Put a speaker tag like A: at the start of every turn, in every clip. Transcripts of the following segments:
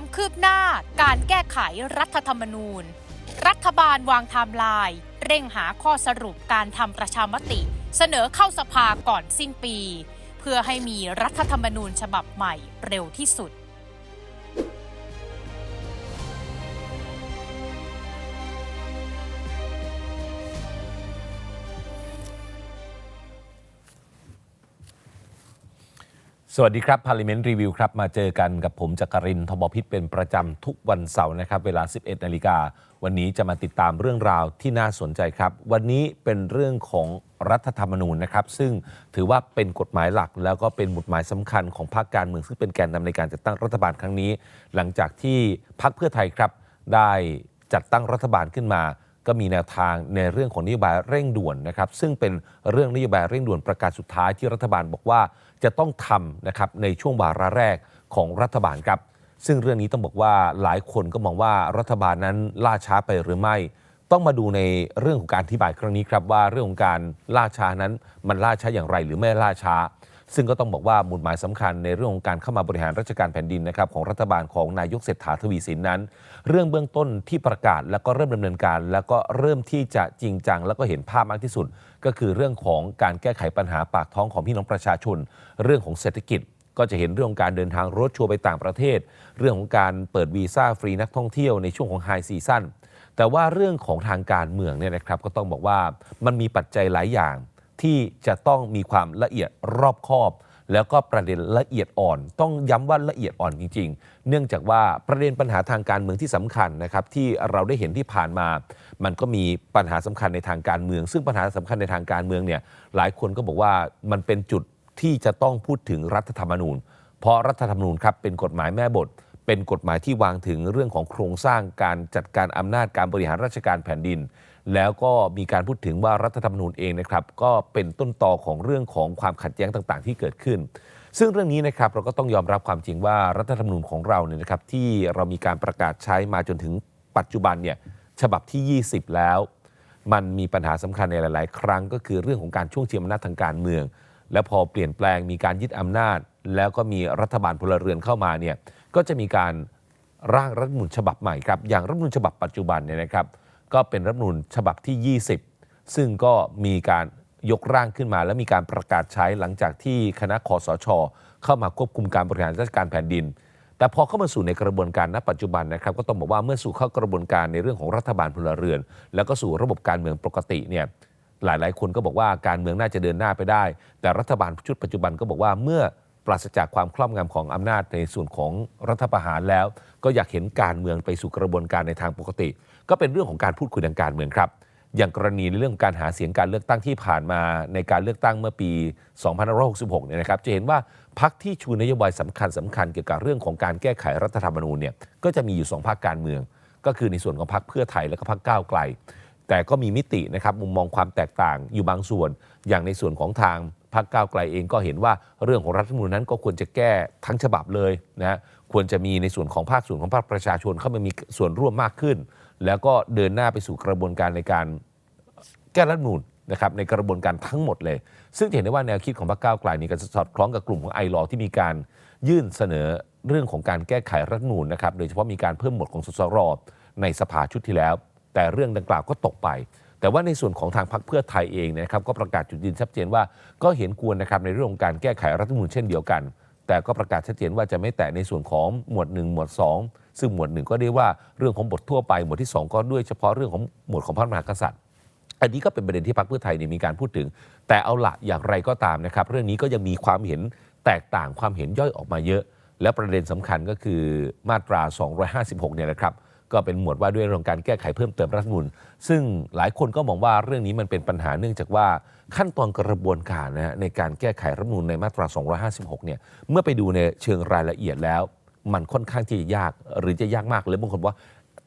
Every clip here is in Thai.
A: ความคืบหน้าการแก้ไขรัฐธรรมนูญ รัฐบาลวางไทม์ไลน์เร่งหาข้อสรุปการทำประชามติ เสนอเข้าสภาก่อนสิ้นปี เพื่อให้มีรัฐธรรมนูญฉบับใหม่เร็วที่สุด
B: สวัสดีครับ Parliament Review ครับ มาเจอกันกับผมจักรินทบพิษเป็นประจำทุกวันเสาร์นะครับ เวลา 11 นาฬิกา วันนี้จะมาติดตามเรื่องราวที่น่าสนใจครับ วันนี้เป็นเรื่องของรัฐธรรมนูญนะครับ ซึ่งถือว่าเป็นกฎหมายหลัก แล้วก็เป็นบทหมายสำคัญของพรรคการเมืองซึ่งเป็นแกนนำในการจัดตั้งรัฐบาลครั้งนี้ หลังจากที่พรรคเพื่อไทยครับได้จัดตั้งรัฐบาลขึ้นมาก็มีแนวทางในเรื่องของนโยบายเร่งด่วนนะครับ ซึ่งเป็นเรื่องนโยบายเร่งด่วนประกาศสุดท้ายที่รัฐบาลบอกว่า จะต้องทำนะครับในช่วงวาระแรกของรัฐบาลครับ ซึ่งเรื่องนี้ต้องบอกว่าหลายคนก็มองว่ารัฐบาลนั้นล่าช้าไปหรือไม่ ต้องมาดูในเรื่องของการอธิบายครั้งนี้ครับว่าเรื่องของการล่าช้านั้นมันล่าช้าอย่างไรหรือไม่ล่าช้า ซึ่งก็ต้องบอกว่ามุดหมายสำคัญในเรื่องของการเข้ามาบริหารราชการแผ่นดินนะครับของรัฐบาลของนายกเศรษฐาทวีสินนั้น เรื่องเบื้องต้นที่ประกาศแล้วก็เริ่มดำเนินการ แล้วก็เริ่มที่จะจริงจัง แล้วก็เห็นภาพมากที่สุด ก็คือเรื่องของการแก้ไขปัญหาปากท้องของพี่น้องประชาชน เรื่องของเศรษฐกิจก็จะเห็นเรื่องของการเดินทางรถชัวร์ไปต่างประเทศ เรื่องของการเปิดวีซ่าฟรีนักท่องเที่ยวในช่วงของไฮซีซั่นแต่ว่าเรื่องของทางการเมืองเนี่ยนะครับก็ต้องบอกว่ามันมีปัจจัยหลายอย่าง ที่จะต้องมีความละเอียดรอบคอบ แล้วก็ประเด็นละเอียดอ่อน ต้องย้ำว่าละเอียดอ่อนจริง ๆ เนื่องจากว่าประเด็นปัญหาทางการเมืองที่สำคัญนะครับที่เราได้เห็นที่ผ่านมา มันก็มีปัญหาสำคัญในทางการเมือง ซึ่งปัญหาสำคัญในทางการเมืองเนี่ยหลายคนก็บอกว่ามันเป็นจุดที่จะต้องพูดถึงรัฐธรรมนูญ เพราะรัฐธรรมนูญครับเป็นกฎหมายแม่บท เป็นกฎหมายที่วางถึงเรื่องของโครงสร้างการจัดการอำนาจการบริหารราชการแผ่นดิน แล้วก็มีการพูดถึงว่ารัฐธรรมนูญเองนะครับก็เป็นต้นตอของเรื่องของความขัดแย้งต่างๆ ที่เกิดขึ้น ซึ่งเรื่องนี้นะครับเราก็ต้องยอมรับความจริงว่ารัฐธรรมนูญของเราเนี่ยนะครับที่เรามีการประกาศใช้มาจนถึงปัจจุบันเนี่ยฉบับที่ 20 แล้ว มันมีปัญหาสำคัญในหลาย ๆ ครั้งก็คือเรื่องของการช่วงชิงอำนาจทางการเมือง แล้วพอเปลี่ยนแปลงมีการยึดอำนาจ แล้วก็มีรัฐบาลพลเรือนเข้ามาเนี่ยก็จะมีการร่างรัฐมนูญฉบับใหม่ครับอย่างรัฐมนูญฉบับปัจจุบันเนี่ยนะครับ ก็เป็นรัฐมนูญฉบับที่ 20 ซึ่งก็มีการยกร่างขึ้นมา และมีการประกาศใช้หลังจากที่คณะคอสช เข้ามาควบคุมการบริหารราชการแผ่นดิน แต่พอเข้ามาสู่ในกระบวนการณปัจจุบันนะครับ ก็ต้องบอกว่าเมื่อสู่เข้ากระบวนการในเรื่องของรัฐบาลพลเรือน แล้วก็สู่ระบบการเมืองปกติเนี่ยหลาย ๆ คนก็บอกว่าการเมืองน่าจะเดินหน้าไปได้ แต่รัฐบาลชุดปัจจุบันก็บอกว่าเมื่อปราศจากความครอบงำของอำนาจในส่วนของรัฐประหารแล้ว ก็อยากเห็นการเมืองไปสู่กระบวนการในทางปกติ ก็เป็นเรื่องของการพูดคุยทางการเมืองครับ อย่างกรณีในเรื่องการหาเสียงการเลือกตั้งที่ผ่านมาในการเลือกตั้งเมื่อปี 2566 เนี่ยนะครับ จะเห็นว่าพรรคที่ชูนโยบายสำคัญสำคัญเกี่ยวกับเรื่องของการแก้ไขรัฐธรรมนูญเนี่ยก็จะมีอยู่ 2พรรคการเมือง ก็คือในส่วนของพรรคเพื่อไทยและก็พรรคก้าวไกล แต่ก็มีมิตินะครับมุมมองความแตกต่างอยู่บางส่วน อย่างในส่วนของทาง พรรคก้าวไกลเองก็เห็นว่าเรื่องของรัฐธรรมนูญนั้นก็ควรจะแก้ทั้งฉบับเลยนะควรจะมีในส่วนของภาคส่วนของภาคประชาชนเข้ามามีส่วนร่วมมากขึ้น แล้วก็เดินหน้าไปสู่กระบวนการในการแก้รัฐธรรมนูญนะครับในกระบวนการทั้งหมดเลย ซึ่งเห็นได้ว่าแนวคิดของพรรคก้าวไกลนี่ก็สอดคล้องกับกลุ่มของไอรอที่มีการยื่นเสนอเรื่องของการแก้ไขรัฐธรรมนูญนะครับโดยเฉพาะมีการเพิ่มหมวดของสสรในสภาชุดที่แล้ว แต่เรื่องดังกล่าวก็ตกไป แต่ว่าในส่วนของทางพรรคเพื่อไทยเองเนยนะครับก็ประกาศจุดยืนชัดเจนว่าก็เห็นควรนะครับในเรื่องของการแก้ไขรัฐธรรมนูญเช่นเดียวกัน แต่ก็ประกาศชัดเจนว่าจะไม่แตะในส่วนของหมวด 1 หมวด 2 ซึ่งหมวด 1 ก็เรียกว่าเรื่องของบททั่วไป หมวดที่ 2 ก็ด้วยเฉพาะเรื่องของหมวดของพระมหากษัตริย์อันนี้ก็เป็นประเด็นที่พรรคเพื่อไทยนี่มีการพูดถึง แต่เอาละอย่างไรก็ตามนะครับ เรื่องนี้ก็ยังมีความเห็นแตกต่างความเห็นย่อยออกมาเยอะ และประเด็นสำคัญก็คือมาตรา 256 เนี่ยนะครับ ก็เป็นหมวดว่าด้วยเรื่องการแก้ไขเพิ่มเติมรัฐธรรมนูญซึ่งหลายคนก็มองว่าเรื่องนี้มันเป็นปัญหาเนื่องจากว่าขั้นตอนกระบวนการนะฮะในการแก้ไขรัฐธรรมนูญในมาตรา 256 เนี่ยเมื่อไปดูในเชิงรายละเอียดแล้ว มันค่อนข้างที่จะยากหรือจะยากมากเลยบางคนว่า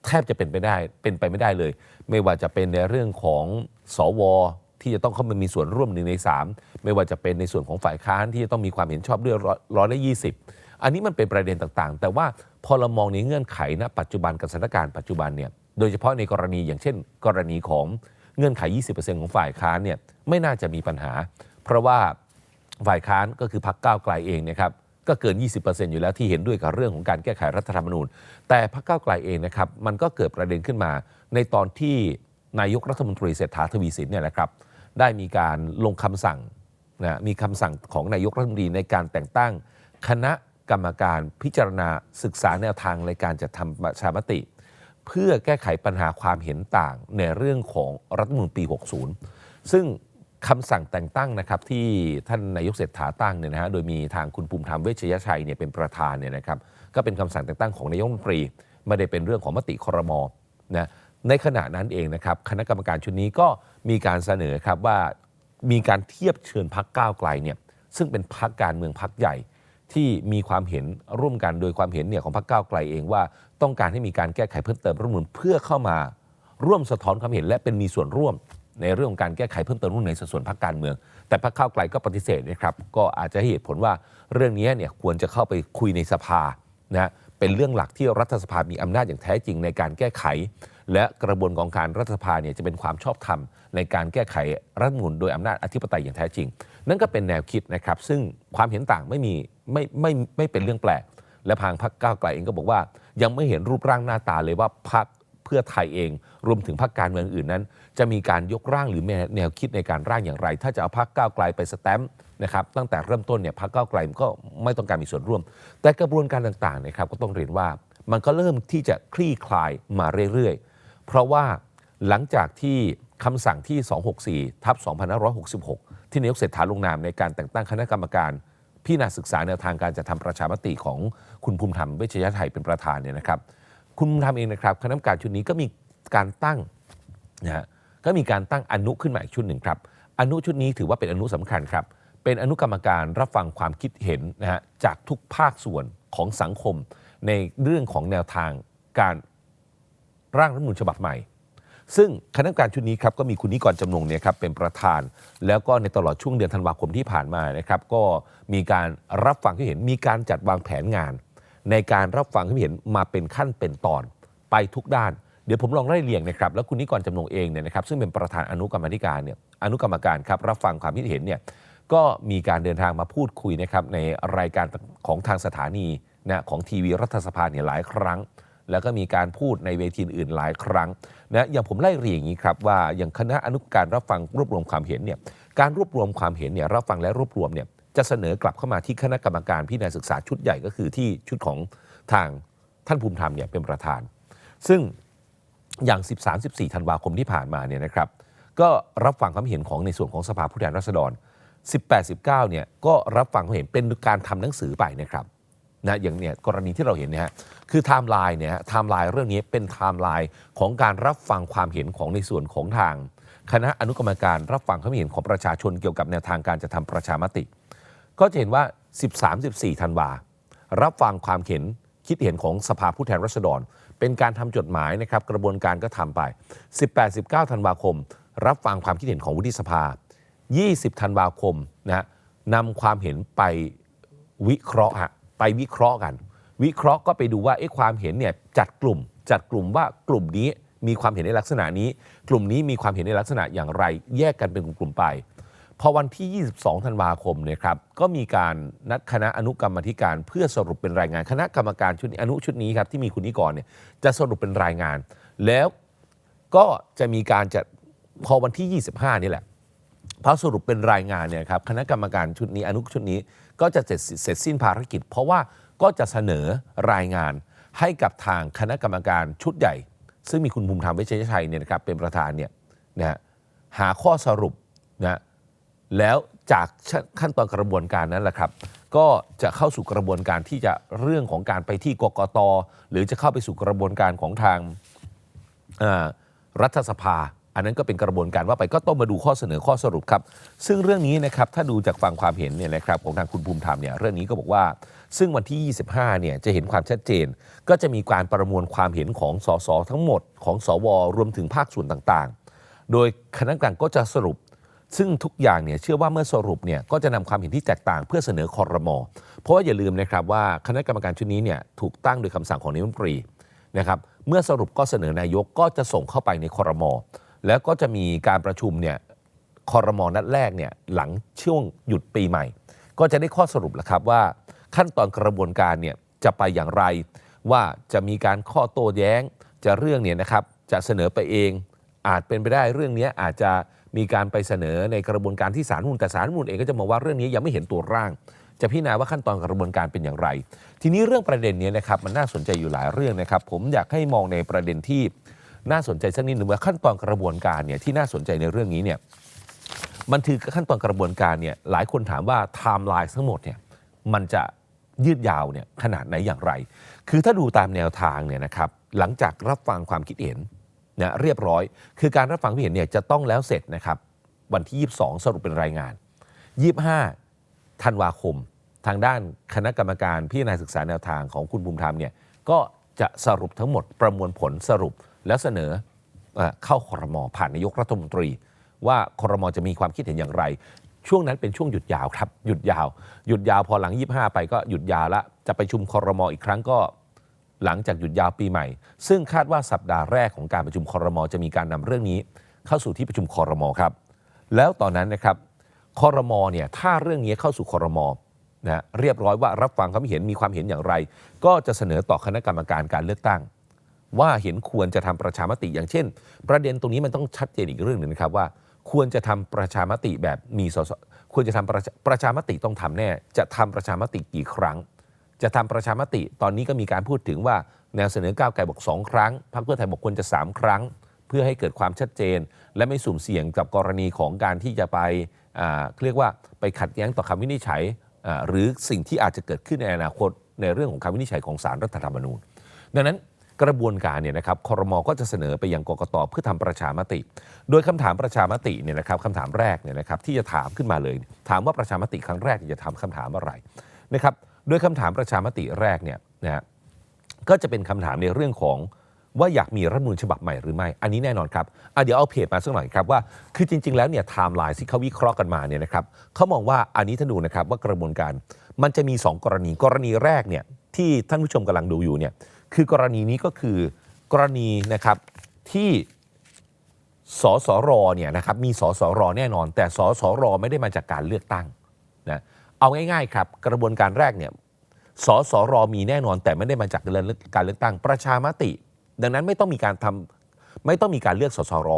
B: แทบจะเป็นไปได้เป็นไปไม่ได้เลย ไม่ว่าจะเป็นในเรื่องของสวที่จะต้องเข้ามามีส่วนร่วมหนึ่งใน 3 ไม่ว่าจะเป็นในส่วนของฝ่ายค้านที่จะต้องมีความเห็นชอบด้วยร้อยละยี่สิบ อันนี้มันเป็นประเด็นต่างๆ แต่ว่าพอเรามองในเงื่อนไขณปัจจุบันกับสถานการณ์ปัจจุบันเนี่ยโดยเฉพาะในกรณีอย่างเช่น กรณีของเงื่อนไข 20%ของฝ่ายค้านเนี่ยไม่น่าจะมีปัญหา เพราะว่าฝ่ายค้านก็คือพรรคก้าวไกลเองเนะครับก็เกิน 20%อยู่แล้วที่เห็นด้วยกับเรื่องของการแก้ไขรัฐธรรมนูญ แต่พรรคก้าวไกลเองนะครับมันก็เกิดประเด็นขึ้นมา ในตอนที่นายกรัฐมนตรีเศรษฐาทวีสินเนี่ยนะครับได้มีการลงคำสั่งนะมีคำสั่งของนายกรัฐมนตรีในการแต่งตั้งคณะ กรรมการพิจารณาศึกษาแนวทางในการจัดทำประชามติ เพื่อแก้ไขปัญหาความเห็นต่างในเรื่องของรัฐธรรมนูญปี 60 ซึ่งคำสั่งแต่งตั้งนะครับที่ท่านนายกเศรษฐาตั้งเนี่ยนะฮะโดยมีทางคุณภูมิธรรมเวชยชัยเนี่ยเป็นประธานเนี่ยนะครับก็เป็นคำสั่งแต่งตั้งของนายกรัฐมนตรีไม่ได้เป็นเรื่องของมติครมนะในขณะนั้นเองนะครับคณะกรรมการชุดนี้ก็มีการเสนอครับว่ามีการเทียบเชิญพักก้าวไกลเนี่ยซึ่งเป็นพักการเมืองพักใหญ่ ที่มีความเห็นร่วมกันโดยความเห็นเนี่ยของพรรคก้าวไกลเองว่า ต้องการให้มีการแก้ไขเพิ่มเติมรัฐมนุนเพื่อเข้ามาร่วมสะท้อนความเห็นและเป็นมีส่วนร่วมในเรื่องของการแก้ไขเพิ่มเติมรัฐมนูญในสัดส่วนพรรคการเมือง แต่พรรคก้าวไกลก็ปฏิเสธนะครับ ก็อาจจะเหตุผลว่าเรื่องนี้เนี่ยควรจะเข้าไปคุยในสภานะ เป็นเรื่องหลักที่รัฐสภามีอำนาจอย่างแท้จริงในการแก้ไข และกระบวนของการรัฐสภาเนี่ยจะเป็นความชอบธรรมในการแก้ไขรัฐธรรมนูญโดยอำนาจอธิปไตยอย่างแท้จริง นั่นก็เป็นแนวคิดนะครับ ซึ่งความเห็นต่างไม่มีไม่ไม่ไม่ไม่เป็นเรื่องแปลก และทางพรรคก้าวไกลเองก็บอกว่า ยังไม่เห็นรูปร่างหน้าตาเลยว่าพรรคเพื่อไทยเอง รวมถึงพรรคการเมืองอื่นนั้น จะมีการยกร่างหรือแนวคิดในการร่างอย่างไร ถ้าจะเอาพรรคก้าวไกลไปสแตมป์ นะครับตั้งแต่เริ่มต้นเนี่ยพรรคก้าวไกลก็ไม่ต้องการมีส่วนร่วม แต่กระบวนการต่างๆนะครับก็ต้องเรียนว่ามันก็เริ่มที่จะคลี่คลายมาเรื่อยๆ เพราะว่าหลังจากที่คำสั่งที่ 264ทับ2566 ที่นายกเศรษฐาลงนามในการแต่งตั้งคณะกรรมการพิจารณาศึกษาแนวทางการจัดทำประชามติของคุณภูมิธรรมเวชยชัยเป็นประธานเนี่ยนะครับ คุณภูมิธรรมเองนะครับคณะกรรมการชุดนี้ก็มีการตั้งนะฮะก็มีการตั้งอนุขึ้นมาอีกชุดหนึ่งครับอนุชุดนี้ถือว่าเป็นอนุสำคัญครับ เป็นอนุกรรมการรับฟังความคิดเห็นนะฮะจากทุกภาคส่วนของสังคมในเรื่องของแนวทางการร่างรัฐมนูญฉบับใหม่ ซึ่งคณะกรรมการชุดนี้ครับก็มีคุณนิกรจำนงเนี่ยครับเป็นประธาน แล้วก็ในตลอดช่วงเดือนธันวาคมที่ผ่านมานะครับก็มีการรับฟังที่เห็นมีการจัดวางแผนงาน ในการรับฟังที่เห็นมาเป็นขั้นเป็นตอนไปทุกด้านเดี๋ยวผมลองไล่เรียงนะครับแล้วคุณนิกรจำนงเองเนี่ยนะครับซึ่งเป็นประธานอนุกรรมธิการเนี่ยอนุกรรมการครับรับฟังความคิดเห็นเนี่ย ก็มีการเดินทางมาพูดคุยนะครับในรายการของทางสถานีนะของทีวีรัฐสภาเนี่ยหลายครั้ง แล้วก็มีการพูดในเวทีอื่นหลายครั้งนะอย่างผมไล่เรียงอย่างนี้ครับว่าอย่างคณะอนุกรรมการรับฟังรวบรวมความเห็นเนี่ยการรวบรวมความเห็นเนี่ยรับฟังและรวบรวมเนี่ยจะเสนอกลับเข้ามาที่คณะกรรมการพิจารณาศึกษาชุดใหญ่ก็คือที่ชุดของทางท่านภูมิธรรมเนี่ยเป็นประธาน ซึ่งอย่าง 13-14 ธันวาคมที่ผ่านมาเนี่ยนะครับ ก็รับฟังความเห็นของในส่วนของสภาผู้แทนราษฎร 18-19เนี่ยก็รับฟังความเห็นเป็นการทำหนังสือไปนะครับนะอย่างเนี่ยกรณีที่เราเห็นเนี่ยคือไทม์ไลน์เนี่ยไทม์ไลน์เรื่องนี้เป็นไทม์ไลน์ของการรับฟังความเห็นของในส่วนของทาง คณะอนุกรรมการรับฟังความเห็นของประชาชนเกี่ยวกับแนวทางการจะทำประชามติ ก็จะเห็นว่า 13-14ธันวารับฟังความเห็นคิดเห็นของสภาผู้แทนราษฎร เป็นการทำจดหมายนะครับกระบวนการก็ทำไป 18-19ธันวาคม รับฟังความคิดเห็นของวุฒิสภา 20 ธันวาคมนะนำความเห็นไปวิเคราะห์ฮะไปวิเคราะห์กัน วิเคราะห์ก็ไปดูว่าเอ๊ะความเห็นเนี่ยจัดกลุ่ม จัดกลุ่มว่ากลุ่มนี้มีความเห็นในลักษณะนี้ กลุ่มนี้มีความเห็นในลักษณะอย่างไร แยกกันเป็นกลุ่มๆไปพอวันที่ 22 ธันวาคมเนี่ยครับก็มีการนัดคณะอนุกรรมธิการ เพื่อสรุปเป็นรายงาน คณะกรรมการชุดอนุชุดนี้ครับที่มีคุณนิกรเนี่ยจะสรุปเป็นรายงาน แล้วก็จะมีการจะพอวันที่ 25 นี่แหละ พอสรุปเป็นรายงานเนี่ยครับคณะกรรมการชุดนี้อนุชุดนี้ก็จะเสร็จเสร็จสิ้นภารกิจ เพราะว่าก็จะเสนอรายงานให้กับทางคณะกรรมการชุดใหญ่ ซึ่งมีคุณภูมิธรรมเวชยชัยเนี่ยนะครับเป็นประธานเนี่ยนะฮะหาข้อสรุปนะแล้วจากขั้นตอนกระบวนการนั้นแหละครับ ก็จะเข้าสู่กระบวนการที่จะเรื่องของการไปที่กกต หรือจะเข้าไปสู่กระบวนการของทางรัฐสภา อันนั้นก็เป็นกระบวนการว่าไปก็ต้องมาดูข้อเสนอข้อสรุปครับ ซึ่งเรื่องนี้นะครับถ้าดูจากฟังความเห็นเนี่ยนะครับของทางคุณภูมิธรรมเนี่ยเรื่องนี้ก็บอกว่า ซึ่งวันที่ 25 เนี่ยจะเห็นความชัดเจน ก็จะมีการประมวลความเห็นของสสทั้งหมดของสวรวมถึงภาคส่วนต่างๆ โดยคณะกรรมการก็จะสรุป ซึ่งทุกอย่างเนี่ยเชื่อว่าเมื่อสรุปเนี่ยก็จะนำความเห็นที่แตกต่าง เพื่อเสนอคอรมอเพราะว่าอย่าลืมนะครับว่าคณะกรรมการชุดนี้เนี่ยถูกตั้งโดยคำสั่งของนายกรัฐมนตรีนะครับเมื่อสรุปก็เสนอนายกก็จะส่งเข้าไปในคอรมอ แล้วก็จะมีการประชุมเนี่ยคอรมอนัดแรกเนี่ยหลังช่วงหยุดปีใหม่ ก็จะได้ข้อสรุปแล้วครับว่าขั้นตอนกระบวนการเนี่ยจะไปอย่างไร ว่าจะมีการข้อโต้แย้งจะเรื่องเนี่ยนะครับจะเสนอไปเอง อาจเป็นไปได้เรื่องนี้อาจจะมีการไปเสนอในกระบวนการที่ศาลรัฐธรรมนูลแต่ศาลรัฐธรรมนูลเองก็จะมองว่าเรื่องนี้ยังไม่เห็นตัวร่าง จะพิจารณาว่าขั้นตอนกระบวนการเป็นอย่างไร ทีนี้เรื่องประเด็นนี้นะครับมันน่าสนใจอยู่หลายเรื่องนะครับ ผมอยากให้มองในประเด็นที่ น่าสนใจสักนิดหนึ่งว่าขั้นตอนกระบวนการเนี่ยที่น่าสนใจในเรื่องนี้เนี่ยมันคือขั้นตอนกระบวนการเนี่ยหลายคนถามว่าไทม์ไลน์ทั้งหมดเนี่ยมันจะยืดยาวเนี่ยขนาดไหนอย่างไร คือถ้าดูตามแนวทางเนี่ยนะครับหลังจากรับฟังความคิดเห็นนะเรียบร้อย คือการรับฟังความเห็นเนี่ยจะต้องแล้วเสร็จนะครับวันที่ 22 สรุปเป็นรายงาน 25 ธันวาคม ทางด้านคณะกรรมการพิจารณาศึกษาแนวทางของคุณภูมิธรรมเนี่ยก็จะสรุปทั้งหมดประมวลผลสรุป แล้วเสนอเข้าครมผ่านนายกรัฐมนตรี ว่าครมจะมีความคิดเห็นอย่างไร ช่วงนั้นเป็นช่วงหยุดยาวครับ หยุดยาว หยุดยาวพอหลัง 25 ไปก็หยุดยาวละจะไปชุมครมอีกครั้งก็หลังจากหยุดยาวปีใหม่ ซึ่งคาดว่าสัปดาห์แรกของการประชุมครมจะมีการนำเรื่องนี้ เข้าสู่ที่ประชุมครมครับ แล้วตอนนั้นนะครับครมเนี่ยถ้าเรื่องนี้เข้าสู่ครมนะเรียบร้อยว่ารับฟังความเห็นมีความเห็นอย่างไร ก็จะเสนอต่อคณะกรรมการการเลือกตั้ง ว่าเห็นควรจะทำประชามติอย่างเช่น ประเด็นตรงนี้มันต้องชัดเจนอีกเรื่องหนึ่งนะครับว่า ควรจะทำประชามติแบบมีสสควรจะทำประชาประชามติต้องทำแน่ จะทำประชามติกี่ครั้ง จะทำประชามติตอนนี้ก็มีการพูดถึงว่าแนวเสนอก้าวไกลบอกสองครั้งพรรคเพื่อไทยบอกควรจะ 3 ครั้ง เพื่อให้เกิดความชัดเจน และไม่สุ่มเสี่ยงกับกรณีของการที่จะไปเรียกว่าไปขัดแย้งต่อคำวินิจฉัยหรือสิ่งที่อาจจะเกิดขึ้นในอนาคตในเรื่องของคำวินิจฉัยของศาลรัฐธรรมนูญ ดังนั้น กระบวนการเนี่ยนะครับครมก็จะเสนอไปยังกกตเพื่อทำประชามติ โดยคำถามประชามติเนี่ยนะครับคำถามแรกเนี่ยนะครับที่จะถามขึ้นมาเลย ถามว่าประชามติครั้งแรกจะทำคำถามอะไรนะครับโดยคำถามประชามติแรกเนี่ยนะฮะก็จะเป็นคำถามในเรื่องของว่าอยากมีรัฐมนูญฉบับใหม่หรือไม่ อันนี้แน่นอนครับเดี๋ยวเอาเพจมาสักหน่อยครับว่า คือจริง ๆ แล้วเนี่ยไทม์ไลน์ที่เขาวิเคราะห์กันมาเนี่ยนะครับเขามองว่าอันนี้ท่านดูนะครับว่ากระบวนการมันจะมี 2 กรณี กรณีแรกเนี่ยที่ท่านผู้ชมกำลังดูอยู่เนี่ย คือกรณีนี้ก็คือกรณีนะครับที่สสรเนี่ยนะครับมีสสรแน่นอน แต่สสรไม่ได้มาจากการเลือกตั้งนะเอาง่ายๆครับกระบวนการแรกเนี่ยสสรมีแน่นอน แต่ไม่ได้มาจากการเลือกตั้งประชามติ ดังนั้นไม่ต้องมีการทำไม่ต้องมีการเลือกสสร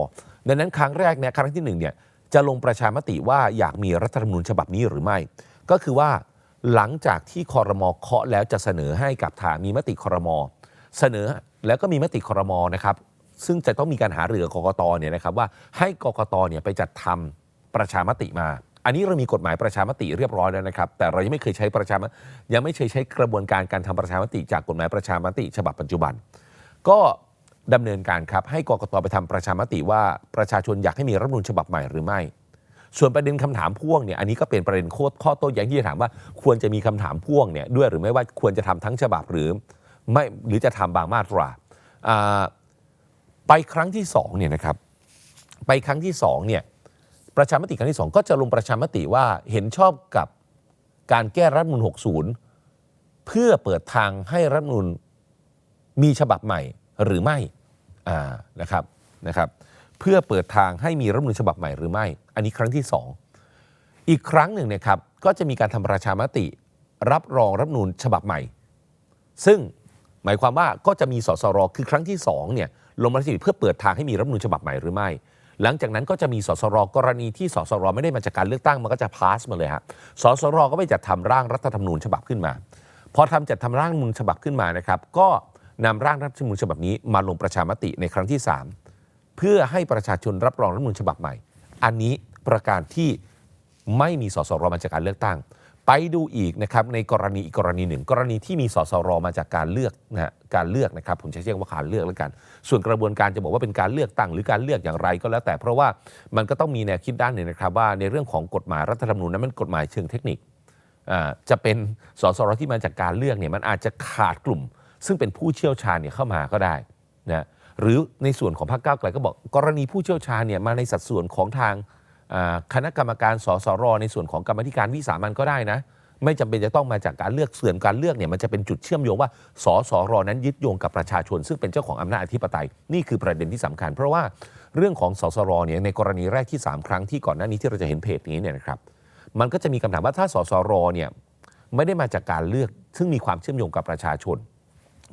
B: ดังนั้นครั้งแรกเนี่ยครั้งที่หนึ่งเนี่ยจะลงประชามติว่าอยากมีรัฐธรรมนูญฉบับนี้หรือไม่ ก็คือว่าหลังจากที่คอรมอเคาะแล้วจะเสนอให้กับทางมีมติคอรมอ เสนอแล้วก็มีมติคอรมอนะครับซึ่งจะต้องมีการหาเรือกกตเนี่ยนะครับว่าให้กกตเนี่ยไปจัดทำประชามติมา อันนี้เรามีกฎหมายประชามติเรียบร้อยแล้วนะครับ แต่เรายังไม่เคยใช้ประชามยังไม่เคยใช้กระบวนการการทำประชามติ จากกฎหมายประชามติ ฉบับปัจจุบัน ก็ดำเนินการครับให้กกตไปทำประชามติว่าประชาชนอยากให้มีรัฐมนูญฉบับใหม่หรือไม่ ส่วนประเด็นคำถามพ่วงเนี่ยอันนี้ก็เป็นประเด็นโคตรข้อโต้แย้งที่จะถามว่า ควรจะมีคำถามพ่วงเนี่ยด้วยหรือไม่ว่าควรจะทำทั้งฉบับหรือ ไม่หรือจะทำบางมาตราไปครั้งที่2เนี่ยนะครับไปครั้งที่2เนี่ยประชามติครั้งที่ 2 ก็จะลงประชามติว่าเห็นชอบกับการแก้รัฐมนูล60 เพื่อเปิดทางให้รัฐมนูลมีฉบับใหม่หรือไม่นะครับนะครับ เพื่อเปิดทางให้มีรัฐมนูญฉบับใหม่หรือไม่ อันนี้ครั้งที่ 2 อีกครั้งหนึ่งเนะครับก็จะมีการทำประชามติรับรองรัฐมนูญฉบับใหม่ ซึ่ง หมายความว่าก็จะมีสสรคือครั้งที่2เนี่ยลงมติเพื่อเปิดทางให้มีรัฐมนูญฉบับใหม่หรือไม่ หลังจากนั้นก็จะมีสสรกรณีที่สสรไม่ได้มาจากการเลือกตั้งมันก็จะพาสมาเลยฮะสสรก็ไปจัดทำร่างรัฐธรรมนูญฉบับขึ้นมาพอทำจัดทำร่างรัฐมนูญฉบับขึ้นมานะครับ ก็นำร่างรัฐธรรมนูญฉบับนี้มาลงประชามติในครั้งที่ 3 เพื่อให้ประชาชนรับรองรัฐมนูญฉบับใหม่ อันนี้ประการที่ไม่มีสสรมาจากการเลือกตั้ง ไปดูอีกนะครับในกรณีอีกกรณีหนึ่ง กรณีที่มีสสรมาจากการเลือกนะฮะการเลือกนะครับผมใช้เรียกว่าการเลือกแล้วกัน ส่วนกระบวนการจะบอกว่าเป็นการเลือกตั้งหรือการเลือกอย่างไรก็แล้วแต่ เพราะว่ามันก็ต้องมีแนวคิดด้านหนึ่งนะครับว่าในเรื่องของกฎหมายรัฐธรรมนูญนั้นมันกฎหมายเชิงเทคนิคอ่าจะเป็นสสรที่มาจากการเลือกเนี่ยมันอาจจะขาดกลุ่ม ซึ่งเป็นผู้เชี่ยวชาญเนี่ยเข้ามาก็ได้นะหรือในส่วนของพรรคก้าวไกลก็บอกกรณีผู้เชี่ยวชาญเนี่ยมาในสัดส่วนของทาง คณะกรรมการสสรในส่วนของกรรมธิการวิสามันก็ได้นะ ไม่จำเป็นจะต้องมาจากการเลือกเสื่อมการเลือกเนี่ยมันจะเป็นจุดเชื่อมโยงว่าสสรนั้นยึดโยงกับประชาชน ซึ่งเป็นเจ้าของอำนาจอธิปไตยนี่คือประเด็นที่สำคัญ เพราะว่าเรื่องของสสรเนี่ยในกรณีแรกที่ 3 ครั้งที่ก่อนหน้านี้ที่เราจะเห็นเพจนี้เนี่ยนะครับมันก็จะมีคำถามว่าถ้าสสรเนี่ยไม่ได้มาจากการเลือก ซึ่งมีความเชื่อมโยงกับประชาชน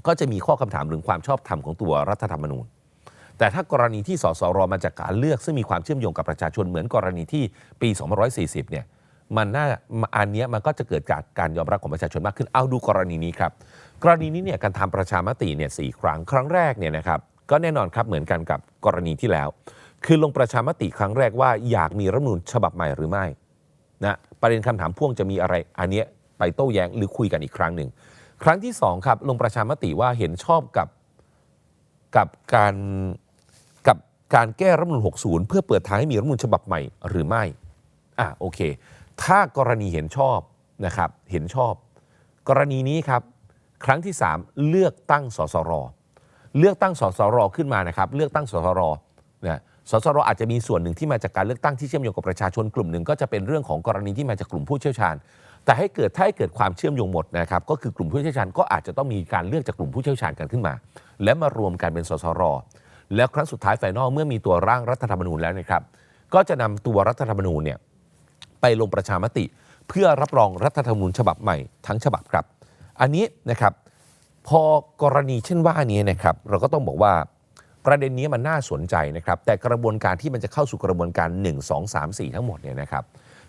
B: ก็จะมีข้อคำถามถึงความชอบธรรมของตัวรัฐธรรมนูญ แต่ถ้ากรณีที่สสรมาจากการเลือกซึ่งมีความเชื่อมโยงกับประชาชนเหมือนกรณีที่ปี 2540 เนี่ยมันน่าอันเนี้ยมันก็จะเกิดจากการยอมรับของประชาชนมากขึ้นเอาดูกรณีนี้ครับกรณีนี้เนี่ยการทำประชามติเนี่ยสครั้งครั้งแรกเนี่ยนะครับก็แน่นอนครับเหมือนกันกับกรณีที่แล้ว คือลงประชามติครั้งแรกว่าอยากมีรัฐมนูญฉบับใหม่หรือไม่นะประเด็นคำถามพ่วงจะมีอะไรอันเนี้ยไปโต้แย้งหรือคุยกันอีกครั้งหนึ่งครั้งที่สองครับลงประชามติว่าเห็นชอบกับกับการ การแก้รัฐมนูญ60 เพื่อเปิดทางให้มีรัฐมนูญฉบับใหม่หรือไม่อะโอเค ถ้ากรณีเห็นชอบนะครับเห็นชอบ กรณีนี้ครับครั้งที่ 3 เลือกตั้งสสรเลือกตั้งสสรขึ้นมานะครับ เลือกตั้งสสรนะสสรอาจจะมีส่วนหนึ่งที่มาจากการเลือกตั้งที่เชื่อมโยงกับประชาชนกลุ่มหนึ่งก็จะเป็นเรื่องของกรณีที่มาจากกลุ่มผู้เชี่ยวชาญ แต่ให้เกิดถ้าให้เกิดความเชื่อมโยงหมดนะครับก็คือกลุ่มผู้เชี่ยวชาญก็อาจจะต้องมีการเลือกจากกลุ่มผู้เชี่ยวชาญกันขึ้นมา และมารวมกันเป็นสสร แล้วครั้งสุดท้ายไฟนอลเมื่อมีตัวร่างรัฐธรรมนูญแล้วนะครับ ก็จะนำตัวรัฐธรรมนูญเนี่ยไปลงประชามติ เพื่อรับรองรัฐธรรมนูญฉบับใหม่ทั้งฉบับครับ อันนี้นะครับพอกรณีเช่นว่านี้นะครับ เราก็ต้องบอกว่าประเด็นนี้มันน่าสนใจนะครับ แต่กระบวนการที่มันจะเข้าสู่กระบวนการ 1 2 3 4 ทั้งหมดเนี่ยนะครับ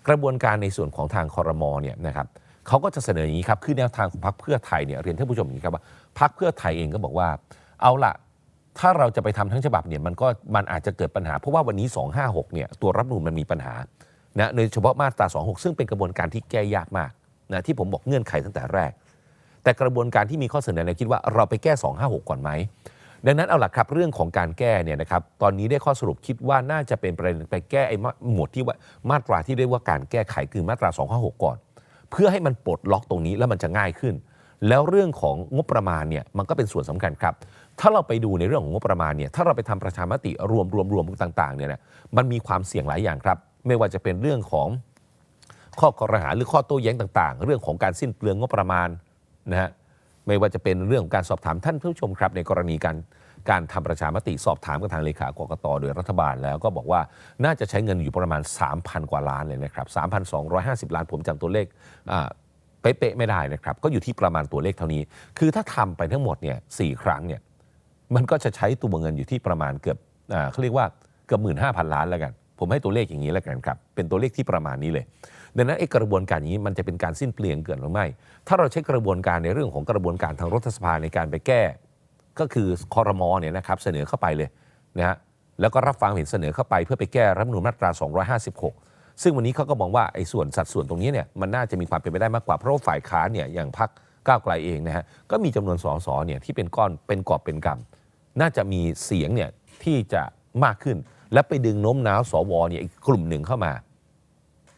B: กระบวนการในส่วนของทางคอรมอเนี่ยนะครับเขาก็จะเสนออย่างนี้ครับคือแนวทางของพรรคเพื่อไทยเนี่ยเรียนท่านผู้ชมอย่างนี้ครับว่าพรรคเพื่อไทยเองก็บอกว่า เอาละ ถ้าเราจะไปทำทั้งฉบับเนี่ยมันก็มันอาจจะเกิดปัญหา เพราะว่าวันนี้ 256เนี่ยตัวรัฐธรรมนูญมันมีปัญหานะโดยเฉพาะมาตรา 26 ซึ่งเป็นกระบวนการที่แก้ยากมากนะที่ผมบอกเงื่อนไขตั้งแต่แรก แต่กระบวนการที่มีข้อเสนอเนี่ยคิดว่าเราไปแก้ 256 ก่อนไหมดังนั้นเอาหล่ะครับเรื่องของการแก้เนี่ยนะครับตอนนี้ได้ข้อสรุปคิดว่าน่าจะเป็นประเด็นไปแก้ไอ้หมวดที่ว่ามาตราที่เรียกว่าการแก้ไขคือมาตรา 256 ก่อน เพื่อให้มันปลดล็อกตรงนี้แล้วมันจะง่ายขึ้น แล้วเรื่องของงบประมาณเนี่ยมันก็เป็นส่วนสำคัญครับ ถ้าเราไปดูในเรื่องของงบประมาณเนี่ยถ้าเราไปทำประชามติรวมรวมรวมต่างๆเนี่ยนะมันมีความเสี่ยงหลายอย่างครับ ไม่ว่าจะเป็นเรื่องของข้อกรหาหรือข้อโต้แย้งต่างๆ เรื่องของการสิ้นเปลืองงบประมาณนะฮะไม่ว่าจะเป็นเรื่องของการสอบถามท่านผู้ชมครับ ในกรณีการการทำประชามติสอบถามกับทางเลขากรกตโดยรัฐบาลแล้วก็บอกว่าน่าจะใช้เงินอยู่ประมาณ 3,000 กว่าล้านเลยนะครับ 3,250 ล้านผมจำตัวเลขเป๊ะๆไม่ได้นะครับ ก็อยู่ที่ประมาณตัวเลขเท่านี้ คือถ้าทำไปทั้งหมดเนี่ยสครั้งเนี่ย มันก็จะใช้ตัวเงินอยู่ที่ประมาณเกือบเขาเรียกว่าเกือบหมื่นห้าพันล้านแล้วกัน ผมให้ตัวเลขอย่างนี้แล้วกันครับ เป็นตัวเลขที่ประมาณนี้เลย ดังนั้นไอ้กระบวนการอย่างนี้มันจะเป็นการสิ้นเปลืองเกินหรือไม่ ถ้าเราใช้กระบวนการในเรื่องของกระบวนการทางรัฐสภาในการไปแก้ ก็คือคอรมอเนี่ยนะครับเสนอเข้าไปเลยนะฮะ แล้วก็รับฟังเห็นเสนอเข้าไปเพื่อไปแก้รัฐธรรมนูญมาตรา 256ซึ่งวันนี้เขาก็มองว่าไอ้ส่วนสัดส่วนตรงนี้เนี่ยมันน่าจะมีความเป็นไปได้มากกว่า เพราะว่าฝ่ายค้านเนี่ยอย่างพรรคก้าวไกลเองนะฮะก็มีจำนวนสสเนี่ยที่เป็นก้อนเป็นกอบเป็นกำ น่าจะมีเสียงเนี่ยที่จะมากขึ้น และไปดึงโน้มน้าวสวเนี่ยอีกกลุ่มหนึ่งเข้ามา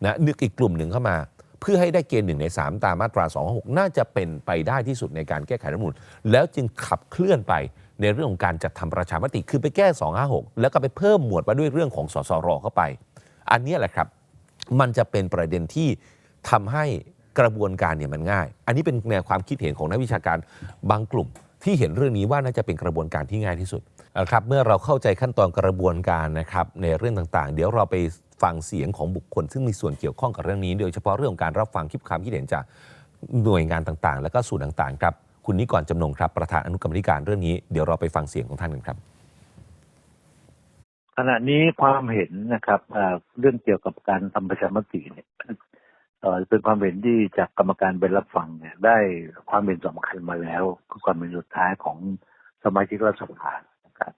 B: นะนึกอีกกลุ่มหนึ่งเข้ามา เพื่อให้ได้เกณฑ์หนึ่งใน 3 ตามมาตรา 26 น่าจะเป็นไปได้ที่สุดในการแก้ไขรัฐมนูญแล้วจึงขับเคลื่อนไปในเรื่องของการจัดทำประชามติคือไปแก้ 256 แล้วก็ไปเพิ่มหมวดมาด้วยเรื่องของสสรเข้าไป อันนี้แหละครับ มันจะเป็นประเด็นที่ทำให้กระบวนการเนี่ยมันง่าย อันนี้เป็นแนวความคิดเห็นของนักวิชาการบางกลุ่ม ที่เห็นเรื่องนี้ว่าน่าจะเป็นกระบวนการที่ง่ายที่สุดเอาละครับเมื่อเราเข้าใจขั้นตอนกระบวนการนะครับในเรื่องต่างๆ เดี๋ยวเราไปฟังเสียงของบุคคล ซึ่งมีส่วนเกี่ยวข้องกับเรื่องนี้ โดยเฉพาะเรื่องของการรับฟังคลิปความคิดเห็นจากหน่วยงานต่างๆ แล้วก็ส่วนต่างๆครับคุณนิกรจำนงครับประธานอนุกรรมธิการเรื่องนี้เดี๋ยวเราไปฟังเสียงของท่านกันครับ
C: ขณะนี้ความเห็นนะครับเอ่อเรื่องเกี่ยวกับการทำประชามติเนี่ย เอ่อเป็นความเห็นที่จากกรรมการไปรับฟังเนี่ย ได้ความเห็นสำคัญมาแล้วคือความเห็นสุดท้ายของสมาชิกรัฐสภานะครับ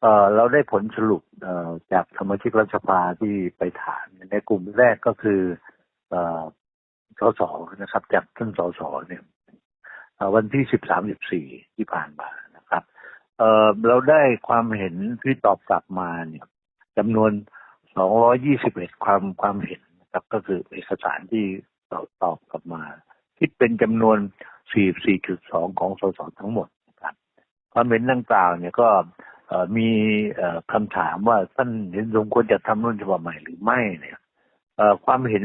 C: เอ่อเราได้ผลสรุปเอ่อจากสมาชิกรัฐสภาที่ไปถามในกลุ่มแรกก็คือเอ่อสสนะครับ จากท่านสสเนี่ยวันที่สิบสามสิบสี่ที่ผ่านมานะครับเอ่อเราได้ความเห็นที่ตอบกลับมาเนี่ยจำนวน221ความความเห็น ครับก็คือเอกสารที่ตอบตอบกลับมาคิดเป็นจำนวน 44.2 ของสสทั้งหมดนะครับความเห็นดังกล่าวเนี่ยก็มีเอ่อคำถามว่าท่านเห็นสมควรจะทำรุ่นฉบับใหม่หรือไม่เนี่ยความเห็น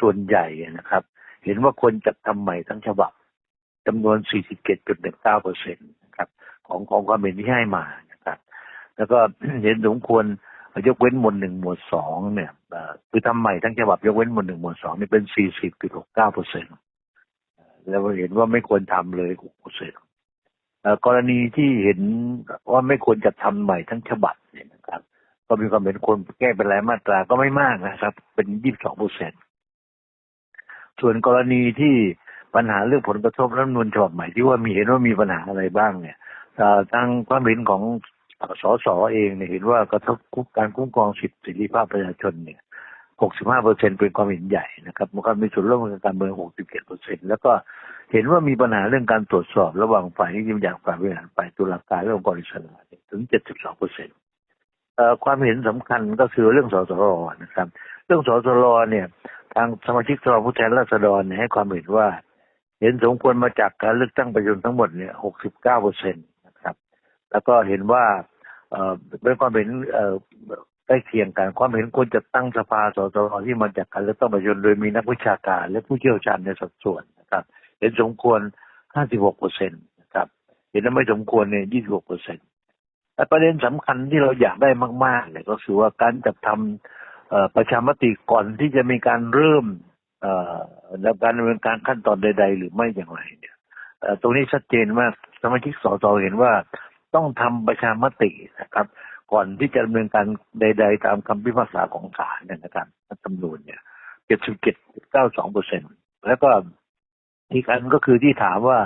C: ส่วนใหญ่นะครับ เห็นว่าควรจะทำใหม่ทั้งฉบับจำนวน 47.19เปอร์เซ็นต์นะครับของของความเห็นที่ให้มานะครับ แล้วก็เห็นสมควร ยกเว้นหมวดหนึ่งหมวดสองเนี่ยคือทำใหม่ทั้งฉบับยกเว้นหมวดหนึ่งหมวดสองนี่เป็นสี่สิบจุดหกเก้าเปอร์เซ็นต์แล้วเห็นว่าไม่ควรทำเลย6เปอร์เซ็นต์กรณีที่เห็นว่าไม่ควรจะทำใหม่ทั้งฉบับเนี่ยนะครับ ก็มีความเห็นควรแก้เป็นรายมาตราก็ไม่มากนะครับ เป็น22เปอร์เซ็นต์ส่วนกรณีที่ปัญหาเรื่องผลกระทบรัฐมนูญฉบับใหม่ที่ว่ามีเห็นว่ามีปัญหาอะไรบ้างเนี่ยเอ่อทางความเห็นของ สสเองเนี่ยเห็นว่ากระทบการคุ้มครองสิทธิเสรีภาพประชาชนเนี่ย65เปอร์เซ็นเป็นความเห็นใหญ่นะครับมันก็มีส่วนร่วมในการเมือง 67เปอร์เซ็นแล้วก็เห็นว่ามีปัญหาเรื่องการตรวจสอบระหว่างฝ่ายนิติบัญญัติฝ่ายบริหารฝ่ายตุลาการและองค์กรอิสระเนี่ยถึง 72เปอร์เซ็นต์ความเห็นสำคัญก็คือเรื่องสสรนะครับ เรื่องสสรเนี่ย ทางสมาชิกสภาผู้แทนราษฎรให้ความเห็นว่า เห็นสมควรมาจากการเลือกตั้งประชาชนทั้งหมดเนี่ย 69เปอร์เซ็นนะครับ แล้วก็เห็นว่าเอ่อเป็นความเห็นเอ่อใกล้เคียงกัน ความเห็นควรจะตั้งสภาสสรที่มาจากการเลือกตั้งประชาชนโดยมีนักวิชาการ และผู้เชี่ยวชาญในสัดส่วนนะครับ เห็นสมควร 56เปอร์เซ็นต์นะครับ เห็นว่าไม่สมควรเนี่ย 26เปอร์เซ็นต์แต่ประเด็นสำคัญที่เราอยากได้มากๆเนี่ยก็คือว่าการจัดทำเอ่อประชามติก่อนที่จะมีการเริ่มเอ่อและการดำเนินการขั้นตอนใด ๆ หรือไม่อย่างไรเนี่ยตรงนี้ชัดเจนมากสมาชิกสสเห็นว่า ต้องทำประชามตินะครับ ก่อนที่จะดำเนินการใด ๆ ตามคำพิพากษาของศาลเนี่ยนะครับรัฐธรรมนูญเนี่ย77.92เปอร์เซ็นต์แล้วก็อีกอันก็คือที่ถามว่า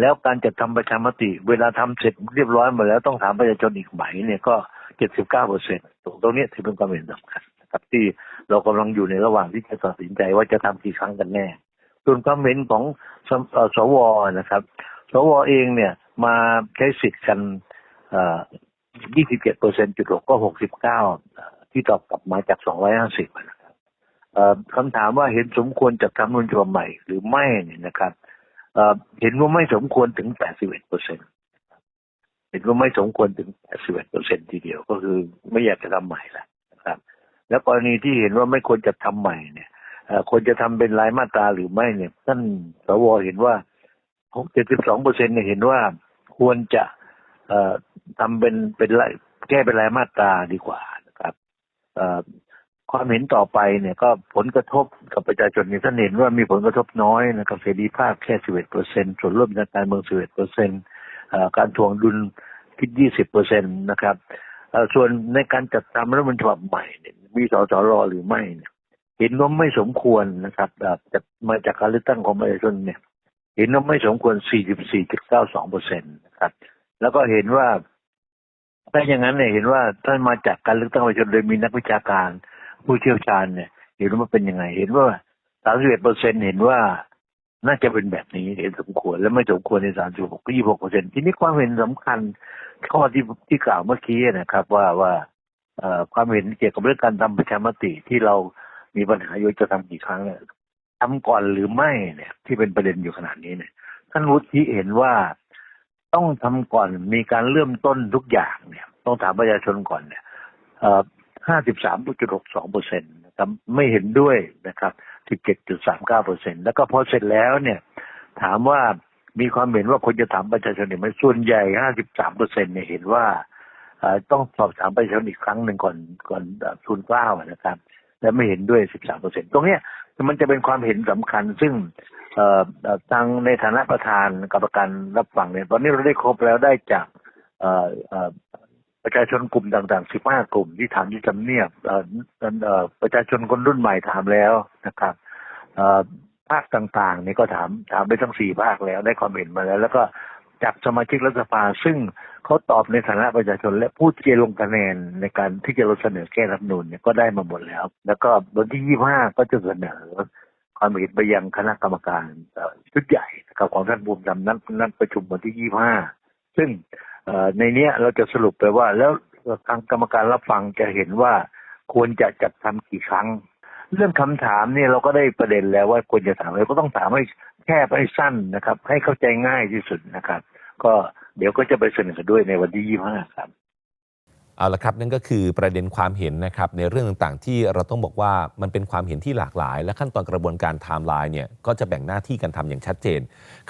C: แล้วการจัดทำประชามติ เวลาทำเสร็จเรียบร้อยหมดแล้วต้องถามประชาชนอีกไหมเนี่ยก็79เปอร์เซ็นต์ตรงตรงนี้ถือเป็นความเห็นสำคัญนะครับที่เรากำลังอยู่ในระหว่างที่จะตัดสินใจว่าจะทำกี่ครั้งกันแน่ ส่วนความเห็นของสเอ่อสวนะครับ สวเองเนี่ยมาใช้สิทธิ์กัน27เปอร์เซ็นต์จุดหกก็ 69 ที่ตอบกลับมาจาก 250นะครับคำถามว่าเห็นสมควรจัดทำนูญฉบับใหม่หรือไม่เนี่ยนะครับเห็นว่าไม่สมควรถึง 81เปอร์เซ็นต์เห็นว่าไม่สมควรถึง 81เปอร์เซ็นทีเดียวก็คือไม่อยากจะทำใหม่ละนะครับ แล้วกรณีที่เห็นว่าไม่ควรจะทำใหม่เนี่ยควรจะทำเป็นรายมาตราหรือไม่เนี่ยท่านสวเห็นว่า 72เปอร์เซ็นต์เนี่ยเห็นว่าควรจะเอ่อทำเป็นเป็นรแก้เป็นรายมาตราดีกว่านะครับเอ่อความเห็นต่อไปเนี่ยก็ผลกระทบกับประชาชนเนี่ยท่านเห็นว่ามีผลกระทบน้อยนะครับเสรีภาพแค่11เปอร์เซ็นส่วนร่วมทางการเมือง11เปอร์เซ็นการทวงดุลคิด20เปอร์เซ็นตนะครับส่วนในการจัดทำรัฐมนูญฉบับใหม่เนี่ยมีสสรหรือไม่เนี่ยเห็นว่าไม่สมควรนะครับเอ่อจะมาจากการเลือกตั้งของประชาชนเนี่ย เห็นว่าไม่สมควร 44.92เปอร์เซ็นต์นะครับ แล้วก็เห็นว่าถ้าอย่างนั้นเนี่ยเห็นว่าท่านมาจากการเลือกตั้งประชาชนโดยมีนักวิชาการ ผู้เชี่ยวชาญเนี่ย เห็นว่าเป็นยังไง เห็นว่า 31เปอร์เซ็นเห็นว่าน่าจะเป็นแบบนี้เห็นสมควรและไม่สมควรใน36ก็26เปอร์เซ็นทีนี้ความเห็นสำคัญข้อที่ที่กล่าวเมื่อกี้นะครับ ว่าว่าความเห็นเกี่ยวกับเรื่องการทำประชามติที่เรามีปัญหาอยู่จะทำกี่ครั้งเนี่ย ทำก่อนหรือไม่เนี่ย ที่เป็นประเด็นอยู่ขนาดนี้เนี่ยท่านวุฒิเห็นว่าต้องทำก่อนมีการเริ่มต้นทุกอย่างเนี่ย ต้องถามประชาชนก่อนเนี่ยเอ่อ53.62เปอร์เซ็นต์นะครับไม่เห็นด้วยนะครับ17.39เปอร์เซ็นต์แล้วก็พอเสร็จแล้วเนี่ย ถามว่ามีความเห็นว่าคนจะถามประชาชนเนี่ยไหมส่วนใหญ่53เปอร์เซ็นต์เนี่ยเห็นว่าเอ่อต้องสอบถามประชาชนอีกครั้งหนึ่งก่อนก่อนทุนเกล้านะครับ และไม่เห็นด้วย13เปอร์เซ็นต์ตรงเนี้ย มันจะเป็นความเห็นสำคัญ ซึ่งเอทางในฐานะประธานกรรมการรับฟังเนี่ย ตอนนี้เราได้ครบแล้วได้จากเประชาชนกลุ่มต่างๆ 15 กลุ่มที่ถามที่ทำเนียบประชาชนคนรุ่นใหม่ถามแล้วนะครับภาคต่างๆนี่ก็ถามถามไปทั้งสี่ภาคแล้วได้ความเห็นมาแล้ว แล้วก็ จากสมาชิกรัฐสภาซึ่งเขาตอบในฐานะประชาชน และผู้ที่จะลงคะแนนในการที่จะเสนอแก้รัฐนูญเนี่ยก็ได้มาหมดแล้ว แล้วก็วันที่ 25 ก็จะเสนอความเห็นไปยังคณะกรรมการชุดใหญ่นะครับของท่านบูมดำนั้นนั้นประชุมวันที่ 25 ซึ่งเอ่อในเนี้ยเราจะสรุปไปว่าแล้วทางกรรมการรับฟังจะเห็นว่าควรจะจัดทำกี่ครั้ง เรื่องคำถามเนี่ยเราก็ได้ประเด็นแล้วว่าควรจะถามอะไรก็ต้องถามให้ แคบให้สั้นนะครับ ให้เข้าใจง่ายที่สุดนะครับ ก็เดี๋ยวก็จะไปเสนอด้วยในวันที่ 25 ครับ
B: เอาละครับนั่นก็คือประเด็นความเห็นนะครับในเรื่องต่างๆ ที่เราต้องบอกว่ามันเป็นความเห็นที่หลากหลาย และขั้นตอนกระบวนการไทม์ไลน์เนี่ยก็จะแบ่งหน้าที่กันทำอย่างชัดเจน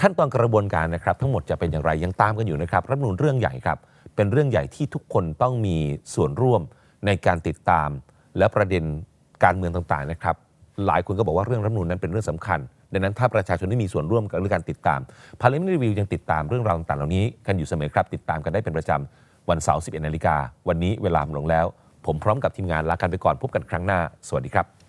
B: ขั้นตอนกระบวนการนะครับ ทั้งหมดจะเป็นอย่างไรยังตามกันอยู่นะครับรัฐมนูญเรื่องใหญ่ครับ เป็นเรื่องใหญ่ที่ทุกคนต้องมีส่วนร่วมในการติดตาม และประเด็นการเมืองต่างๆนะครับ หลายคนก็บอกว่าเรื่องรัฐมนูญนั้นเป็นเรื่องสำคัญ ดังนั้นถ้าประชาชนได้มีส่วนร่วมกับเรื่องการติดตาม Parliament Review ยังติดตามเรื่องราวต่างๆเหล่านี้กันอยู่เสมอครับ ติดตามกันได้เป็นประจำวันเสาร์ 11 นาฬิกา วันนี้เวลาหมดลงแล้ว ผมพร้อมกับทีมงานลากันไปก่อนพบกันครั้งหน้า สวัสดีครับ